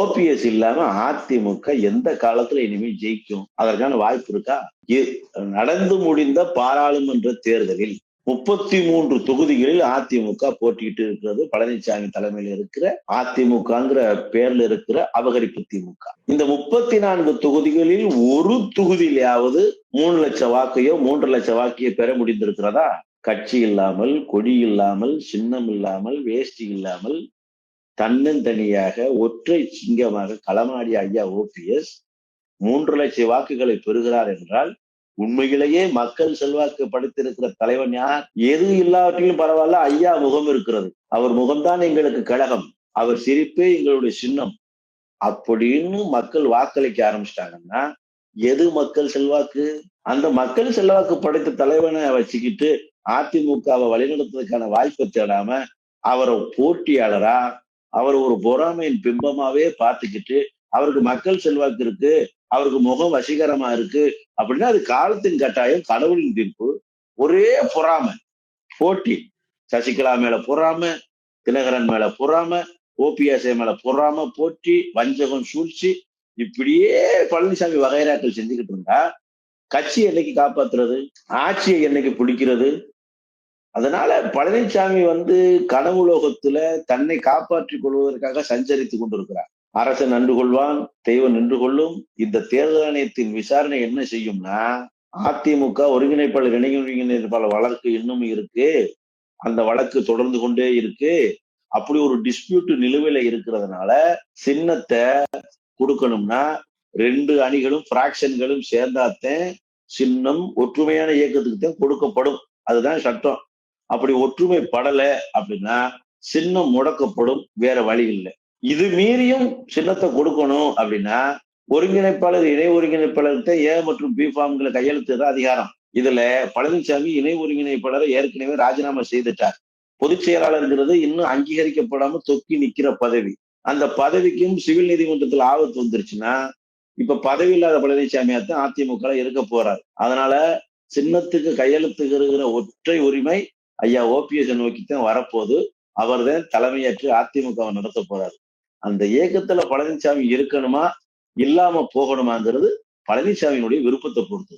OPS இல்லாம அதிமுக எந்த காலத்துல இனிமேல் ஜெயிக்கும்? அதற்கான வாய்ப்பு இருக்கா? நடந்து முடிந்த பாராளுமன்ற தேர்தலில் முப்பத்தி மூன்று தொகுதிகளில் அதிமுக போட்டியிட்டு இருக்கிறது. பழனிசாமி தலைமையில் இருக்கிற அதிமுகங்கிற பேர்ல இருக்கிற அபகரிப்பு திமுக. இந்த முப்பத்தி நான்கு தொகுதிகளில் ஒரு தொகுதியிலாவது மூணு லட்சம் வாக்கையோ மூன்று லட்சம் வாக்கையோ பெற முடிந்திருக்கிறதா? கட்சி இல்லாமல் கொடி இல்லாமல் சின்னம் இல்லாமல் வேஷ்டி இல்லாமல் தன்னந்தனியாக ஒற்றை சிங்கமாக களமாடிய ஐயா ஓபிஎஸ் மூன்று லட்சம் வாக்குகளை பெறுகிறார் என்றால் உண்மையிலேயே மக்கள் செல்வாக்கு படுத்திருக்கிற தலைவன் யார்? எது இல்லாவற்றிலும் பரவாயில்ல ஐயா முகம் இருக்கிறது. அவர் முகம்தான் எங்களுக்கு கழகம். அவர் சிரிப்பே எங்களுடைய சின்னம். அப்படின்னு மக்கள் வாக்களிக்க ஆரம்பிச்சிட்டாங்கன்னா எது மக்கள் செல்வாக்கு? அந்த மக்கள் செல்வாக்கு படைத்த தலைவனை வச்சுக்கிட்டு அதிமுகவை வழிநடத்துறதுக்கான வாய்ப்பை தேடாம அவரை போட்டியாளரா அவர் ஒரு பொறாமையின் பிம்பமாவே பார்த்துக்கிட்டு அவருக்கு மக்கள் செல்வாக்கு இருக்கு அவருக்கு முகம் வசீகரமா இருக்கு அப்படின்னா அது காலத்தின் கட்டாயம் கடவுளின் தீர்ப்பு. ஒரே பொறாமை போட்டி. சசிகலா மேல பொறாம தினகரன் மேல பொறாம ஓபிஎஸ்ஐ மேல பொறாம போட்டி வஞ்சகம் சூழ்ச்சி. இப்படியே பழனிசாமி வகைராக்கள் செஞ்சுக்கிட்டு இருந்தா கட்சி என்னைக்கு காப்பாத்துறது? ஆட்சியை என்னைக்கு பிடிக்கிறது? அதனால பழனிசாமி வந்து கனவுலோகத்துல தன்னை காப்பாற்றிக் கொள்வதற்காக சஞ்சரித்துக் கொண்டிருக்கிறார். அரசன் நின்று கொள்வான் தெய்வம் நின்று கொள்ளும். இந்த தேர்தல் ஆணையத்தின் விசாரணை என்ன செய்யும்னா அதிமுக ஒருங்கிணைப்பாளர் இணை ஒருங்கிணைப்பாளர் வழக்கு இன்னும் இருக்கு. அந்த வழக்கு தொடர்ந்து கொண்டே இருக்கு. அப்படி ஒரு டிஸ்பியூட் நிலுவையில இருக்கிறதுனால சின்னத்தை கொடுக்கணும்னா ரெண்டு அணிகளும் பிராக்ஷன்களும் சேர்ந்தாத்தேன் சின்னம் ஒற்றுமையான இயக்கத்துக்கு தான் கொடுக்கப்படும். அதுதான் சட்டம். அப்படி ஒற்றுமை படலை அப்படின்னா சின்னம் முடக்கப்படும் வேற வழி இல்லை. இது மீறியும் சின்னத்தை கொடுக்கணும் அப்படின்னா ஒருங்கிணைப்பாளர் இணை ஒருங்கிணைப்பாளர்கிட்ட ஏ மற்றும் பி ஃபார்ம்களை கையெழுத்து தான் அதிகாரம். இதுல பழனிசாமி இணை ஒருங்கிணைப்பாளரை ஏற்கனவே ராஜினாமா செய்துட்டார். பொதுச் செயலாளர்ங்கிறது இன்னும் அங்கீகரிக்கப்படாம தொக்கி நிக்கிற பதவி. அந்த பதவிக்கும் சிவில் நீதிமன்றத்தில் ஆபத்து வந்துருச்சுன்னா இப்ப பதவி இல்லாத பழனிசாமியா தான் அதிமுக இருக்க போறாரு. அதனால சின்னத்துக்கு கையெழுத்துகிற ஒற்றை உரிமை ஐயா ஓபிஎஸ் நோக்கித்தான் அவர் அவர்தான் தலைமையேற்று அதிமுகவை நடத்த போறாரு. அந்த இயக்கத்துல பழனிசாமி இருக்கணுமா? இல்லாம போகணுமாங்கிறது பழனிசாமியினுடைய விருப்பத்தை பொறுத்து